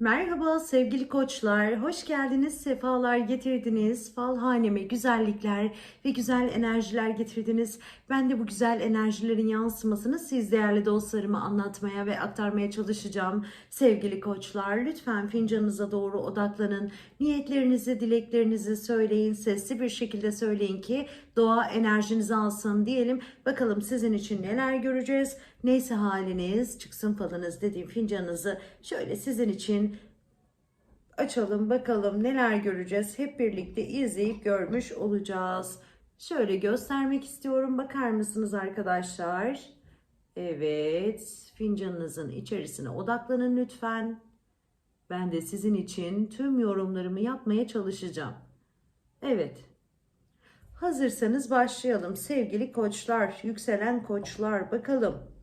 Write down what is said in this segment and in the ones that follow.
Merhaba sevgili koçlar, hoş geldiniz, sefalar getirdiniz. Fal haneme güzellikler ve güzel enerjiler getirdiniz. Ben de bu güzel enerjilerin yansımasını siz değerli dostlarıma anlatmaya ve aktarmaya çalışacağım. Sevgili koçlar, lütfen fincanınıza doğru odaklanın. Niyetlerinizi, dileklerinizi söyleyin, sesli bir şekilde söyleyin ki doğa enerjinizi alsın diyelim. Bakalım sizin için neler göreceğiz. Neyse haliniz, çıksın falınız dediğim fincanınızı şöyle sizin için açalım bakalım neler göreceğiz. Hep birlikte izleyip görmüş olacağız. Şöyle göstermek istiyorum. Bakar mısınız arkadaşlar? Evet, fincanınızın içerisine odaklanın lütfen. Ben de sizin için tüm yorumlarımı yapmaya çalışacağım. Evet. Hazırsanız başlayalım sevgili koçlar, yükselen koçlar bakalım.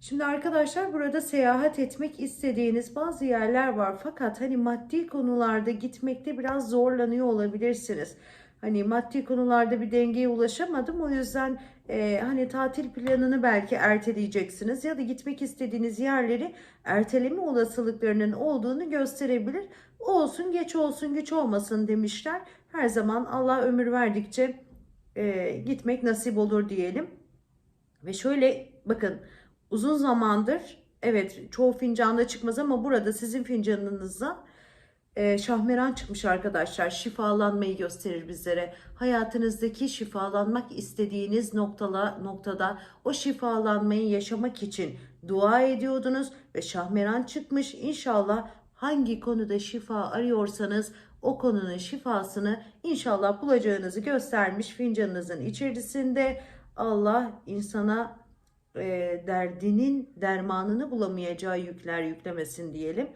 Şimdi arkadaşlar burada seyahat etmek istediğiniz bazı yerler var fakat hani maddi konularda gitmekte biraz zorlanıyor olabilirsiniz. Hani maddi konularda bir dengeye ulaşamadım o yüzden e, hani tatil planını belki erteleyeceksiniz ya da gitmek istediğiniz yerleri erteleme olasılıklarının olduğunu gösterebilir. Olsun geç olsun güç olmasın demişler. Her zaman Allah ömür verdikçe e, gitmek nasip olur diyelim. Ve şöyle bakın uzun zamandır evet çoğu fincanda çıkmaz ama burada sizin fincanınızda e, şahmeran çıkmış arkadaşlar. Şifalanmayı gösterir bizlere. Hayatınızdaki şifalanmak istediğiniz noktala, noktada o şifalanmayı yaşamak için dua ediyordunuz ve şahmeran çıkmış. İnşallah hangi konuda şifa arıyorsanız o konunun şifasını inşallah bulacağınızı göstermiş fincanınızın içerisinde. Allah insana e, derdinin dermanını bulamayacağı yükler yüklemesin diyelim.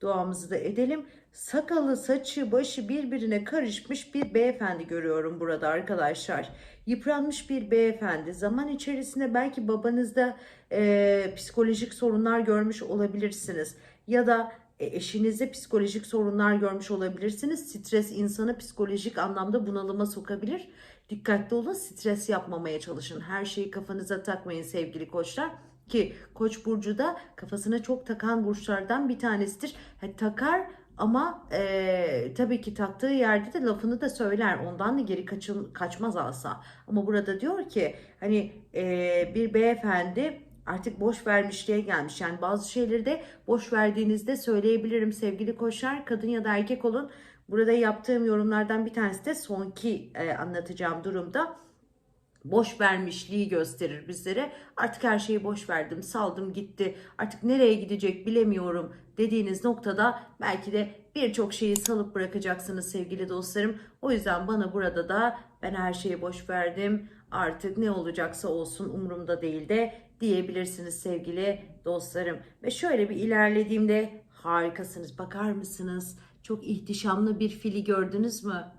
Duamızı da edelim. Sakalı, saçı, başı birbirine karışmış bir beyefendi görüyorum burada arkadaşlar. Yıpranmış bir beyefendi. Zaman içerisinde belki babanızda e, psikolojik sorunlar görmüş olabilirsiniz. Ya da e, eşinizde psikolojik sorunlar görmüş olabilirsiniz. Stres insanı psikolojik anlamda bunalıma sokabilir. Dikkatli olun, stres yapmamaya çalışın. Her şeyi kafanıza takmayın sevgili koçlar. Ki Koç burcu da kafasına çok takan burçlardan bir tanesidir. Ha, takar ama e, tabii ki taktığı yerde de lafını da söyler. Ondan da geri kaçın, kaçmaz alsa. Ama burada diyor ki hani e, bir beyefendi artık boş vermişliğe gelmiş. Yani bazı şeyleri de boş verdiğinizde söyleyebilirim sevgili koçlar. Kadın ya da erkek olun. Burada yaptığım yorumlardan bir tanesi de sonki e, anlatacağım durumda boş vermişliği gösterir bizlere. Artık her şeyi boş verdim, saldım gitti. Artık nereye gidecek bilemiyorum dediğiniz noktada belki de birçok şeyi salıp bırakacaksınız sevgili dostlarım. O yüzden bana burada da ben her şeyi boş verdim. Artık ne olacaksa olsun umurumda değil de diyebilirsiniz sevgili dostlarım. Ve şöyle bir ilerlediğimde harikasınız. Bakar mısınız? Çok ihtişamlı bir fili gördünüz mü?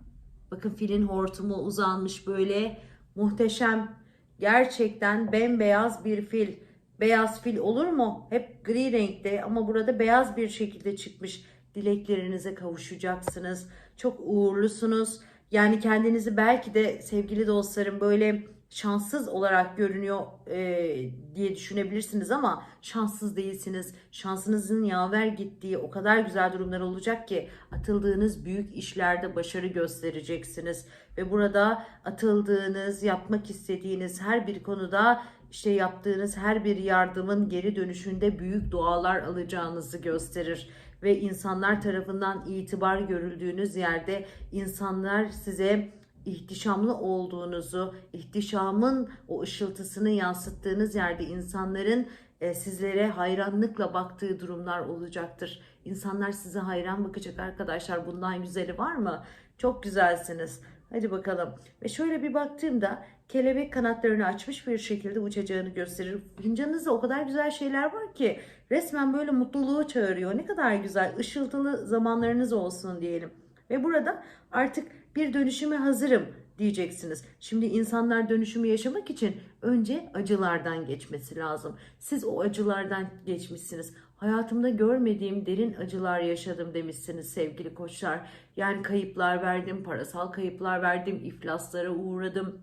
Bakın filin hortumu uzanmış böyle Muhteşem. Gerçekten bembeyaz bir fil. Beyaz fil olur mu? Hep gri renkte ama burada beyaz bir şekilde çıkmış. Dileklerinize kavuşacaksınız. Çok uğurlusunuz. Yani kendinizi belki de sevgili dostlarım böyle şanssız olarak görünüyor e, diye düşünebilirsiniz ama şanssız değilsiniz. Şansınızın yaver gittiği o kadar güzel durumlar olacak ki atıldığınız büyük işlerde başarı göstereceksiniz. Ve burada atıldığınız, yapmak istediğiniz her bir konuda işte yaptığınız her bir yardımın geri dönüşünde büyük dualar alacağınızı gösterir ve insanlar tarafından itibar görüldüğünüz yerde insanlar size ihtişamlı olduğunuzu, ihtişamın o ışıltısını yansıttığınız yerde insanların e, sizlere hayranlıkla baktığı durumlar olacaktır. İnsanlar size hayran bakacak arkadaşlar. Bundan güzeli var mı? Çok güzelsiniz. Hadi bakalım. Ve şöyle bir baktığımda kelebek kanatlarını açmış bir şekilde uçacağını gösterir. Fincanınızda o kadar güzel şeyler var ki resmen böyle mutluluğu çağırıyor. Ne kadar güzel, ışıltılı zamanlarınız olsun diyelim. Ve burada artık bir dönüşüme hazırım diyeceksiniz. Şimdi insanlar dönüşümü yaşamak için önce acılardan geçmesi lazım. Siz o acılardan geçmişsiniz. Hayatımda görmediğim derin acılar yaşadım demişsiniz sevgili koçlar. Yani kayıplar verdim, parasal kayıplar verdim, iflaslara uğradım.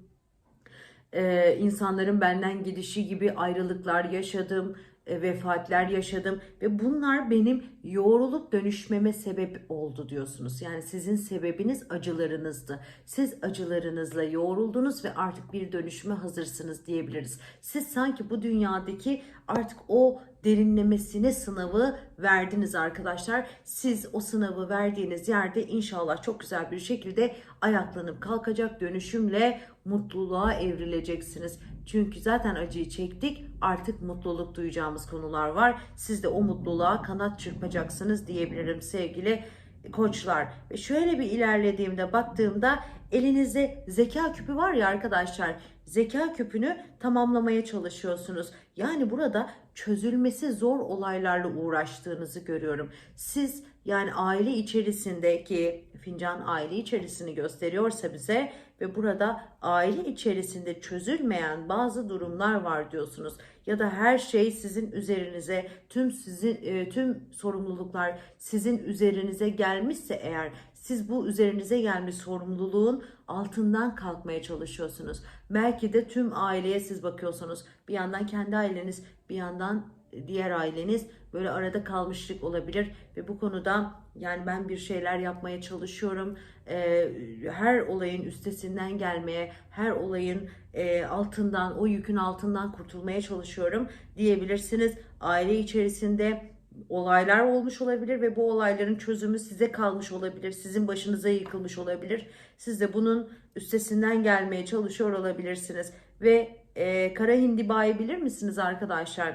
Ee, insanların benden gidişi gibi ayrılıklar yaşadım. E, vefatler yaşadım ve bunlar benim yoğrulup dönüşmeme sebep oldu diyorsunuz. Yani sizin sebebiniz acılarınızdı. Siz acılarınızla yoğruldunuz ve artık bir dönüşüme hazırsınız diyebiliriz. Siz sanki bu dünyadaki artık o derinlemesine sınavı verdiniz arkadaşlar. Siz o sınavı verdiğiniz yerde inşallah çok güzel bir şekilde ayaklanıp kalkacak dönüşümle mutluluğa evrileceksiniz. Çünkü zaten acıyı çektik artık mutluluk duyacağımız konular var. Siz de o mutluluğa kanat çırpacaksınız diyebilirim sevgili koçlar. Ve şöyle bir ilerlediğimde baktığımda elinizde zeka küpü var ya arkadaşlar. Zeka küpünü tamamlamaya çalışıyorsunuz. Yani burada çözülmesi zor olaylarla uğraştığınızı görüyorum. Siz yani aile içerisindeki fincan aile içerisini gösteriyorsa bize ve burada aile içerisinde çözülmeyen bazı durumlar var diyorsunuz ya da her şey sizin üzerinize tüm sizin e, tüm sorumluluklar sizin üzerinize gelmişse eğer siz bu üzerinize gelmiş sorumluluğun altından kalkmaya çalışıyorsunuz. Belki de tüm aileye siz bakıyorsunuz. Bir yandan kendi aileniz, bir yandan diğer aileniz böyle arada kalmışlık olabilir ve bu konuda yani ben bir şeyler yapmaya çalışıyorum. Ee, her olayın üstesinden gelmeye, her olayın e, altından, o yükün altından kurtulmaya çalışıyorum diyebilirsiniz. Aile içerisinde olaylar olmuş olabilir ve bu olayların çözümü size kalmış olabilir. Sizin başınıza yıkılmış olabilir. Siz de bunun üstesinden gelmeye çalışıyor olabilirsiniz. Ve e, kara hindibayı bilir misiniz arkadaşlar?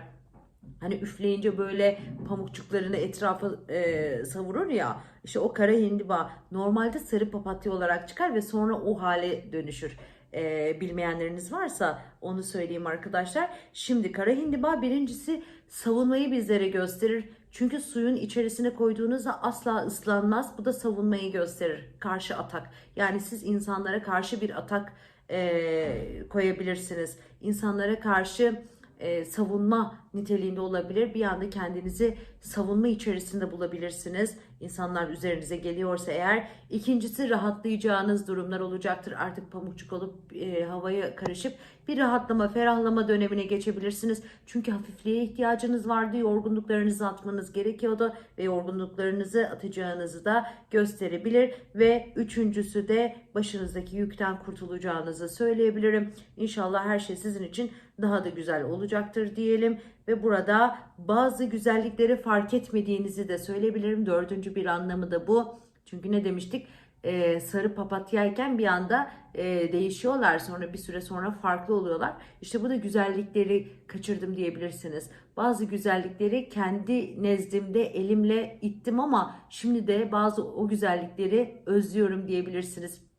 Hani üfleyince böyle pamukçuklarını etrafa e, savurur ya. İşte o kara hindiba normalde sarı papatya olarak çıkar ve sonra o hale dönüşür. E, bilmeyenleriniz varsa onu söyleyeyim arkadaşlar. Şimdi kara hindiba birincisi savunmayı bizlere gösterir. Çünkü suyun içerisine koyduğunuzda asla ıslanmaz. Bu da savunmayı gösterir. Karşı atak. Yani siz insanlara karşı bir atak e, koyabilirsiniz. İnsanlara karşı e, savunma niteliğinde olabilir. Bir anda kendinizi savunma içerisinde bulabilirsiniz. İnsanlar üzerinize geliyorsa eğer. İkincisi rahatlayacağınız durumlar olacaktır. Artık pamukçuk olup e, havaya karışıp bir rahatlama, ferahlama dönemine geçebilirsiniz. Çünkü hafifliğe ihtiyacınız vardı. Yorgunluklarınızı atmanız gerekiyordu ve yorgunluklarınızı atacağınızı da gösterebilir. Ve üçüncüsü de başınızdaki yükten kurtulacağınızı söyleyebilirim. İnşallah her şey sizin için daha da güzel olacaktır diyelim ve burada bazı güzellikleri fark etmediğinizi de söyleyebilirim. Dördüncü bir anlamı da bu. Çünkü ne demiştik? Ee, sarı papatyayken bir anda e, değişiyorlar sonra bir süre sonra farklı oluyorlar. İşte bu da güzellikleri kaçırdım diyebilirsiniz. Bazı güzellikleri kendi nezdimde elimle ittim ama şimdi de bazı o güzellikleri özlüyorum diyebilirsiniz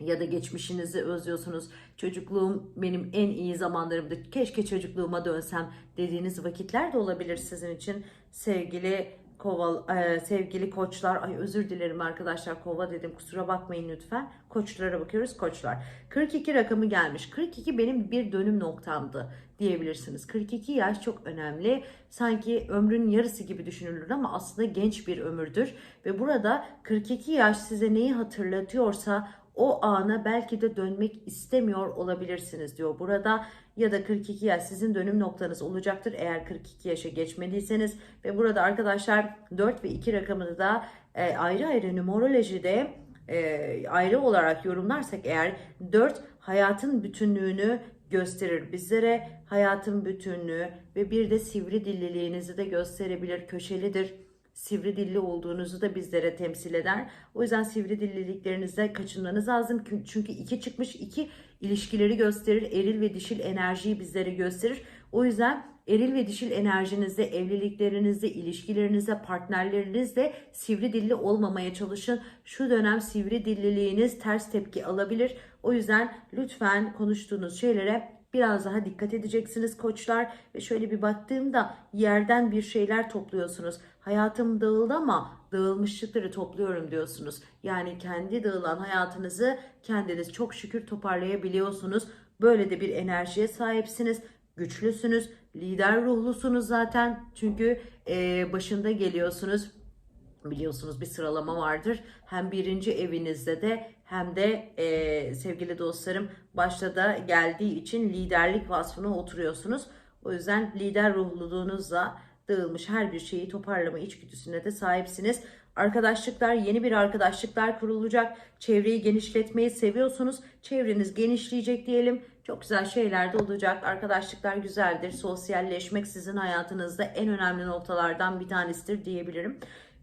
ya da geçmişinizi özlüyorsunuz. Çocukluğum benim en iyi zamanlarımdı. Keşke çocukluğuma dönsem dediğiniz vakitler de olabilir sizin için. Sevgili koval e, sevgili koçlar. Ay özür dilerim arkadaşlar. Kova dedim. Kusura bakmayın lütfen. Koçlara bakıyoruz. Koçlar. 42 rakamı gelmiş. 42 benim bir dönüm noktamdı diyebilirsiniz. 42 yaş çok önemli. Sanki ömrün yarısı gibi düşünülür ama aslında genç bir ömürdür ve burada 42 yaş size neyi hatırlatıyorsa o ana belki de dönmek istemiyor olabilirsiniz diyor. Burada ya da 42 yaş sizin dönüm noktanız olacaktır eğer 42 yaşa geçmediyseniz. Ve burada arkadaşlar 4 ve 2 rakamını da e, ayrı ayrı numerolojide e, ayrı olarak yorumlarsak eğer 4 hayatın bütünlüğünü gösterir bizlere. Hayatın bütünlüğü ve bir de sivri dilliliğinizi de gösterebilir köşelidir sivri dilli olduğunuzu da bizlere temsil eder. O yüzden sivri dilliliklerinizde kaçınmanız lazım. Çünkü iki çıkmış iki ilişkileri gösterir. Eril ve dişil enerjiyi bizlere gösterir. O yüzden eril ve dişil enerjinizde, evliliklerinizde, ilişkilerinizde, partnerlerinizde sivri dilli olmamaya çalışın. Şu dönem sivri dilliliğiniz ters tepki alabilir. O yüzden lütfen konuştuğunuz şeylere biraz daha dikkat edeceksiniz koçlar ve şöyle bir baktığımda yerden bir şeyler topluyorsunuz. Hayatım dağıldı ama dağılmışlıkları topluyorum diyorsunuz. Yani kendi dağılan hayatınızı kendiniz çok şükür toparlayabiliyorsunuz. Böyle de bir enerjiye sahipsiniz. Güçlüsünüz, lider ruhlusunuz zaten. Çünkü e, başında geliyorsunuz biliyorsunuz bir sıralama vardır. Hem birinci evinizde de hem de e, sevgili dostlarım başta da geldiği için liderlik vasfına oturuyorsunuz. O yüzden lider ruhluluğunuzla dağılmış her bir şeyi toparlama içgüdüsüne de sahipsiniz. Arkadaşlıklar, yeni bir arkadaşlıklar kurulacak. Çevreyi genişletmeyi seviyorsunuz. Çevreniz genişleyecek diyelim. Çok güzel şeyler de olacak. Arkadaşlıklar güzeldir. Sosyalleşmek sizin hayatınızda en önemli noktalardan bir tanesidir diyebilirim.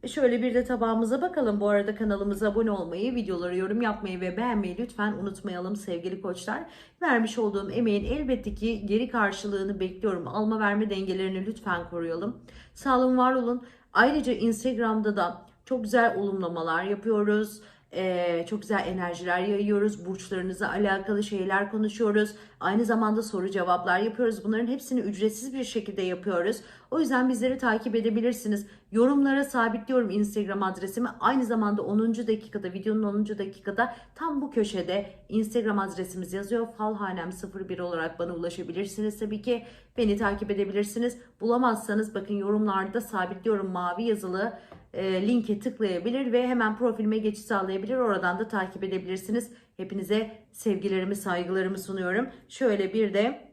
Şöyle bir de tabağımıza bakalım. Bu arada kanalımıza abone olmayı, videoları yorum yapmayı ve beğenmeyi lütfen unutmayalım sevgili koçlar. Vermiş olduğum emeğin elbette ki geri karşılığını bekliyorum. Alma verme dengelerini lütfen koruyalım. Sağ olun, var olun. Ayrıca Instagram'da da çok güzel olumlamalar yapıyoruz. Ee, çok güzel enerjiler yayıyoruz. Burçlarınızla alakalı şeyler konuşuyoruz. Aynı zamanda soru cevaplar yapıyoruz. Bunların hepsini ücretsiz bir şekilde yapıyoruz. O yüzden bizleri takip edebilirsiniz. Yorumlara sabitliyorum Instagram adresimi. Aynı zamanda 10. dakikada, videonun 10. dakikada tam bu köşede Instagram adresimiz yazıyor. Falhanem 01 olarak bana ulaşabilirsiniz. Tabii ki beni takip edebilirsiniz. Bulamazsanız bakın yorumlarda sabitliyorum mavi yazılı e, linke tıklayabilir ve hemen profilime geçiş sağlayabilir. Oradan da takip edebilirsiniz. Hepinize sevgilerimi, saygılarımı sunuyorum. Şöyle bir de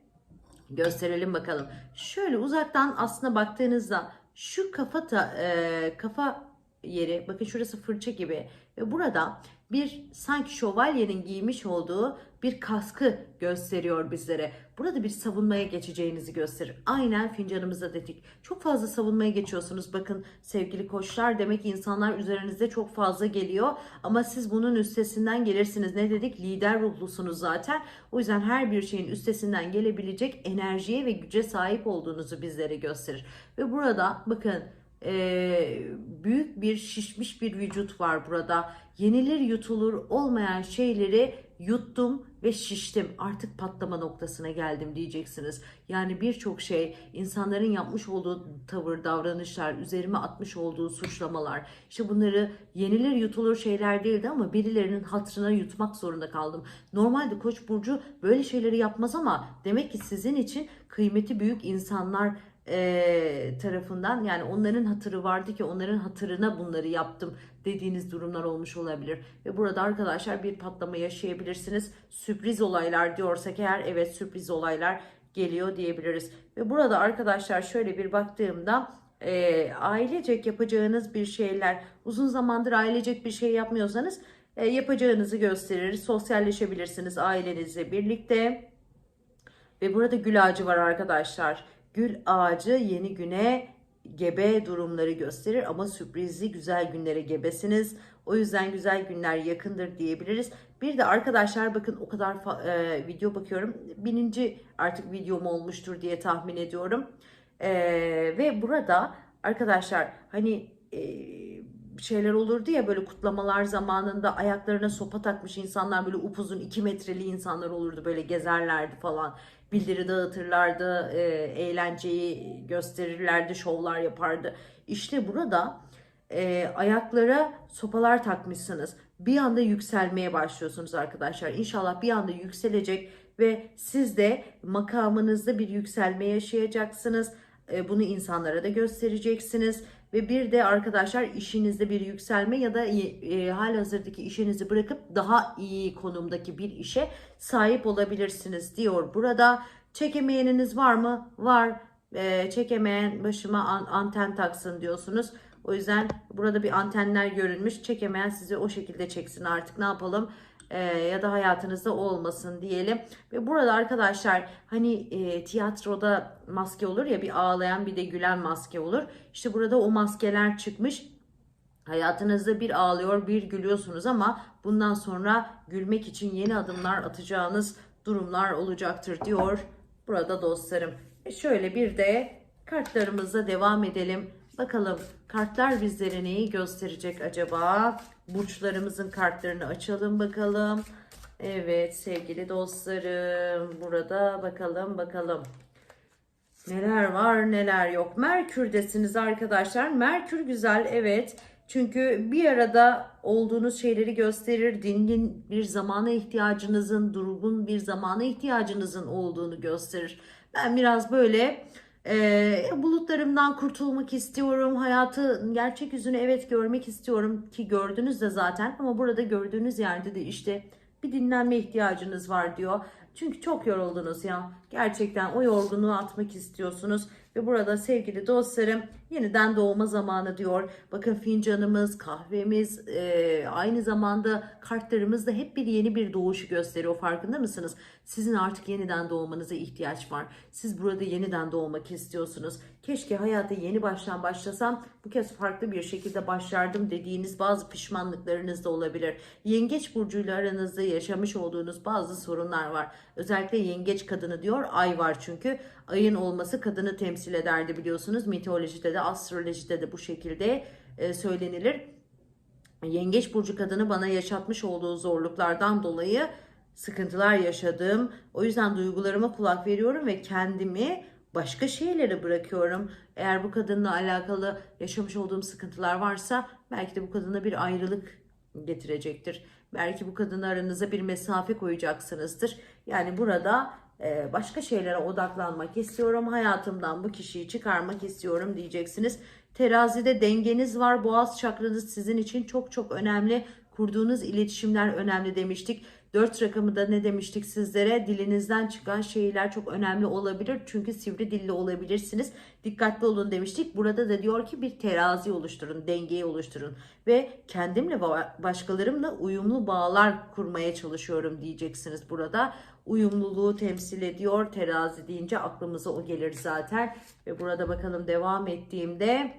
gösterelim bakalım. Şöyle uzaktan aslında baktığınızda şu kafa ta, e, kafa yeri bakın şurası fırça gibi ve burada bir sanki şövalyenin giymiş olduğu bir kaskı gösteriyor bizlere. Burada bir savunmaya geçeceğinizi gösterir. Aynen fincanımızda dedik. Çok fazla savunmaya geçiyorsunuz. Bakın sevgili koçlar demek ki insanlar üzerinizde çok fazla geliyor. Ama siz bunun üstesinden gelirsiniz. Ne dedik? Lider ruhlusunuz zaten. O yüzden her bir şeyin üstesinden gelebilecek enerjiye ve güce sahip olduğunuzu bizlere gösterir. Ve burada bakın e, büyük bir şişmiş bir vücut var burada. Yenilir yutulur olmayan şeyleri yuttum ve şiştim. Artık patlama noktasına geldim diyeceksiniz. Yani birçok şey insanların yapmış olduğu tavır, davranışlar, üzerime atmış olduğu suçlamalar. İşte bunları yenilir yutulur şeyler değildi ama birilerinin hatırına yutmak zorunda kaldım. Normalde Koç burcu böyle şeyleri yapmaz ama demek ki sizin için kıymeti büyük insanlar e, tarafından yani onların hatırı vardı ki onların hatırına bunları yaptım dediğiniz durumlar olmuş olabilir. Ve burada arkadaşlar bir patlama yaşayabilirsiniz. Sürpriz olaylar diyorsak eğer evet sürpriz olaylar geliyor diyebiliriz. Ve burada arkadaşlar şöyle bir baktığımda e, ailecek yapacağınız bir şeyler uzun zamandır ailecek bir şey yapmıyorsanız e, yapacağınızı gösterir. Sosyalleşebilirsiniz ailenizle birlikte. Ve burada gül ağacı var arkadaşlar. Gül ağacı yeni güne gebe durumları gösterir ama sürprizli güzel günlere gebesiniz. O yüzden güzel günler yakındır diyebiliriz. Bir de arkadaşlar bakın o kadar e, video bakıyorum. Bininci artık videom olmuştur diye tahmin ediyorum. E, ve burada arkadaşlar hani e, şeyler olurdu ya böyle kutlamalar zamanında ayaklarına sopa takmış insanlar böyle upuzun 2 metreli insanlar olurdu böyle gezerlerdi falan bildiri dağıtırlardı, e, eğlenceyi gösterirlerdi, şovlar yapardı. İşte burada e, ayaklara sopalar takmışsınız. Bir anda yükselmeye başlıyorsunuz arkadaşlar. İnşallah bir anda yükselecek ve siz de makamınızda bir yükselme yaşayacaksınız. E, bunu insanlara da göstereceksiniz. Ve bir de arkadaşlar işinizde bir yükselme ya da e, hazırdaki işinizi bırakıp daha iyi konumdaki bir işe sahip olabilirsiniz diyor. Burada çekemeyeniniz var mı? Var. E, çekemeyen başıma an, anten taksın diyorsunuz. O yüzden burada bir antenler görünmüş. Çekemeyen sizi o şekilde çeksin artık ne yapalım e, ya da hayatınızda olmasın diyelim. Ve burada arkadaşlar hani e, tiyatroda maske olur ya bir ağlayan bir de gülen maske olur. İşte burada o maskeler çıkmış. Hayatınızda bir ağlıyor bir gülüyorsunuz ama bundan sonra gülmek için yeni adımlar atacağınız durumlar olacaktır diyor burada dostlarım. E şöyle bir de kartlarımızla devam edelim. Bakalım kartlar bizlere neyi gösterecek acaba? Burçlarımızın kartlarını açalım bakalım. Evet sevgili dostlarım burada bakalım bakalım. Neler var neler yok. Merkür'desiniz arkadaşlar. Merkür güzel evet. Çünkü bir arada olduğunuz şeyleri gösterir. Dingin bir zamana ihtiyacınızın, durgun bir zamana ihtiyacınızın olduğunu gösterir. Ben biraz böyle e, bulutlarımdan kurtulmak istiyorum. Hayatı gerçek yüzünü evet görmek istiyorum ki gördünüz de zaten. Ama burada gördüğünüz yerde de işte bir dinlenme ihtiyacınız var diyor. Çünkü çok yoruldunuz ya. Gerçekten o yorgunluğu atmak istiyorsunuz. Ve burada sevgili dostlarım yeniden doğma zamanı diyor. Bakın fincanımız, kahvemiz, e, aynı zamanda kartlarımız da hep bir yeni bir doğuşu gösteriyor. Farkında mısınız? Sizin artık yeniden doğmanıza ihtiyaç var. Siz burada yeniden doğmak istiyorsunuz. Keşke hayata yeni baştan başlasam bu kez farklı bir şekilde başlardım dediğiniz bazı pişmanlıklarınız da olabilir. Yengeç burcuyla aranızda yaşamış olduğunuz bazı sorunlar var. Özellikle yengeç kadını diyor ay var çünkü. Ayın olması kadını temsil ederdi biliyorsunuz. Mitolojide de astrolojide de bu şekilde e, söylenilir. Yengeç burcu kadını bana yaşatmış olduğu zorluklardan dolayı sıkıntılar yaşadım. O yüzden duygularıma kulak veriyorum ve kendimi başka şeylere bırakıyorum. Eğer bu kadınla alakalı yaşamış olduğum sıkıntılar varsa belki de bu kadına bir ayrılık getirecektir. Belki bu kadınla aranıza bir mesafe koyacaksınızdır. Yani burada başka şeylere odaklanmak istiyorum. Hayatımdan bu kişiyi çıkarmak istiyorum diyeceksiniz. Terazide dengeniz var. Boğaz çakranız sizin için çok çok önemli. Kurduğunuz iletişimler önemli demiştik. Dört rakamı da ne demiştik sizlere? Dilinizden çıkan şeyler çok önemli olabilir. Çünkü sivri dilli olabilirsiniz. Dikkatli olun demiştik. Burada da diyor ki bir terazi oluşturun, dengeyi oluşturun. Ve kendimle başkalarımla uyumlu bağlar kurmaya çalışıyorum diyeceksiniz burada. Uyumluluğu temsil ediyor. Terazi deyince aklımıza o gelir zaten. Ve burada bakalım devam ettiğimde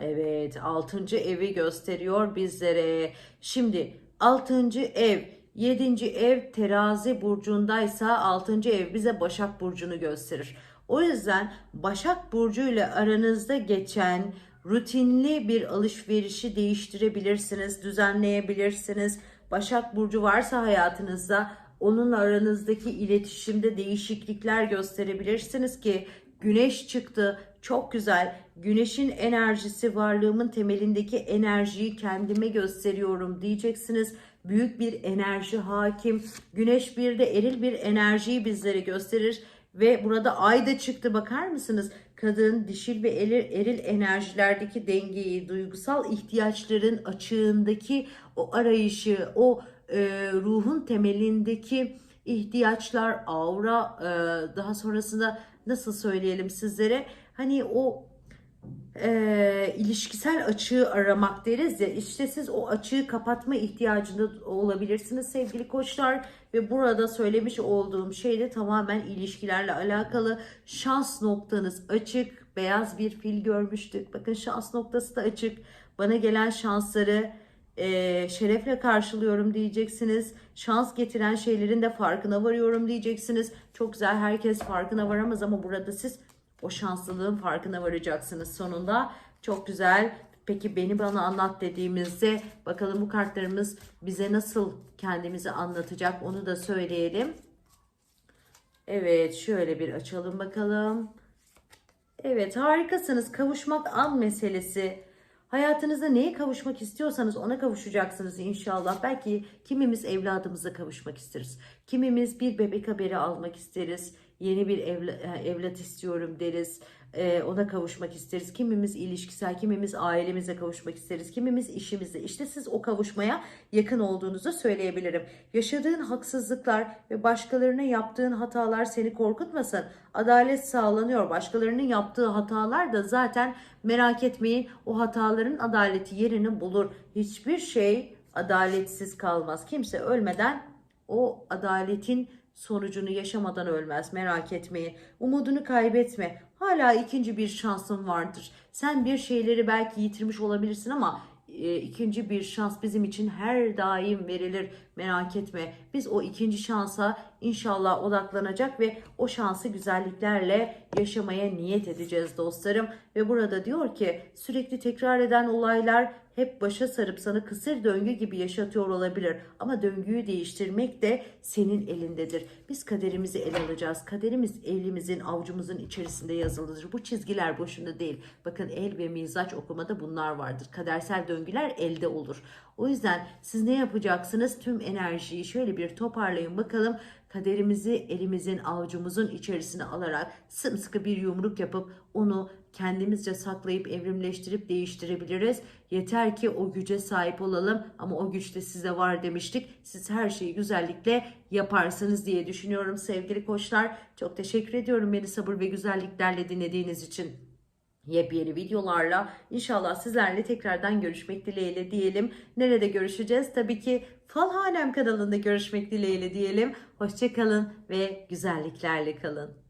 Evet, 6. evi gösteriyor bizlere. Şimdi 6. ev, 7. ev terazi burcundaysa 6. ev bize Başak Burcu'nu gösterir. O yüzden Başak Burcu ile aranızda geçen rutinli bir alışverişi değiştirebilirsiniz, düzenleyebilirsiniz. Başak Burcu varsa hayatınızda onunla aranızdaki iletişimde değişiklikler gösterebilirsiniz ki Güneş çıktı. Çok güzel. Güneşin enerjisi varlığımın temelindeki enerjiyi kendime gösteriyorum diyeceksiniz. Büyük bir enerji hakim. Güneş bir de eril bir enerjiyi bizlere gösterir. Ve burada ay da çıktı bakar mısınız? Kadın, dişil ve eril, eril enerjilerdeki dengeyi, duygusal ihtiyaçların açığındaki o arayışı, o e, ruhun temelindeki ihtiyaçlar, aura, e, daha sonrasında nasıl söyleyelim sizlere? Hani o e, ilişkisel açığı aramak deriz ya işte siz o açığı kapatma ihtiyacında olabilirsiniz sevgili koçlar. Ve burada söylemiş olduğum şey de tamamen ilişkilerle alakalı. Şans noktanız açık beyaz bir fil görmüştük. Bakın şans noktası da açık. Bana gelen şansları e, şerefle karşılıyorum diyeceksiniz. Şans getiren şeylerin de farkına varıyorum diyeceksiniz. Çok güzel herkes farkına varamaz ama burada siz o şanslılığın farkına varacaksınız sonunda. Çok güzel. Peki beni bana anlat dediğimizde bakalım bu kartlarımız bize nasıl kendimizi anlatacak onu da söyleyelim. Evet şöyle bir açalım bakalım. Evet harikasınız. Kavuşmak an meselesi. Hayatınızda neye kavuşmak istiyorsanız ona kavuşacaksınız inşallah. Belki kimimiz evladımıza kavuşmak isteriz. Kimimiz bir bebek haberi almak isteriz. Yeni bir evla, e, evlat istiyorum deriz. Ee, ona kavuşmak isteriz. Kimimiz ilişkisel, kimimiz ailemize kavuşmak isteriz. Kimimiz işimizde. İşte siz o kavuşmaya yakın olduğunuzu söyleyebilirim. Yaşadığın haksızlıklar ve başkalarına yaptığın hatalar seni korkutmasın. Adalet sağlanıyor. Başkalarının yaptığı hatalar da zaten merak etmeyin o hataların adaleti yerini bulur. Hiçbir şey adaletsiz kalmaz. Kimse ölmeden o adaletin sonucunu yaşamadan ölmez. Merak etmeyin. Umudunu kaybetme. Hala ikinci bir şansın vardır. Sen bir şeyleri belki yitirmiş olabilirsin ama e, ikinci bir şans bizim için her daim verilir. Merak etme. Biz o ikinci şansa inşallah odaklanacak ve o şansı güzelliklerle yaşamaya niyet edeceğiz dostlarım. Ve burada diyor ki sürekli tekrar eden olaylar hep başa sarıp sana kısır döngü gibi yaşatıyor olabilir. Ama döngüyü değiştirmek de senin elindedir. Biz kaderimizi ele alacağız. Kaderimiz elimizin, avucumuzun içerisinde yazılıdır. Bu çizgiler boşuna değil. Bakın el ve mizaç okumada bunlar vardır. Kadersel döngüler elde olur. O yüzden siz ne yapacaksınız? Tüm enerjiyi şöyle bir toparlayın bakalım. Kaderimizi elimizin avucumuzun içerisine alarak sımsıkı bir yumruk yapıp onu kendimizce saklayıp evrimleştirip değiştirebiliriz. Yeter ki o güce sahip olalım ama o güç de size var demiştik. Siz her şeyi güzellikle yaparsınız diye düşünüyorum sevgili koçlar. Çok teşekkür ediyorum beni sabır ve güzelliklerle dinlediğiniz için yepyeni videolarla inşallah sizlerle tekrardan görüşmek dileğiyle diyelim. Nerede görüşeceğiz? Tabii ki Falhanem kanalında görüşmek dileğiyle diyelim. Hoşçakalın ve güzelliklerle kalın.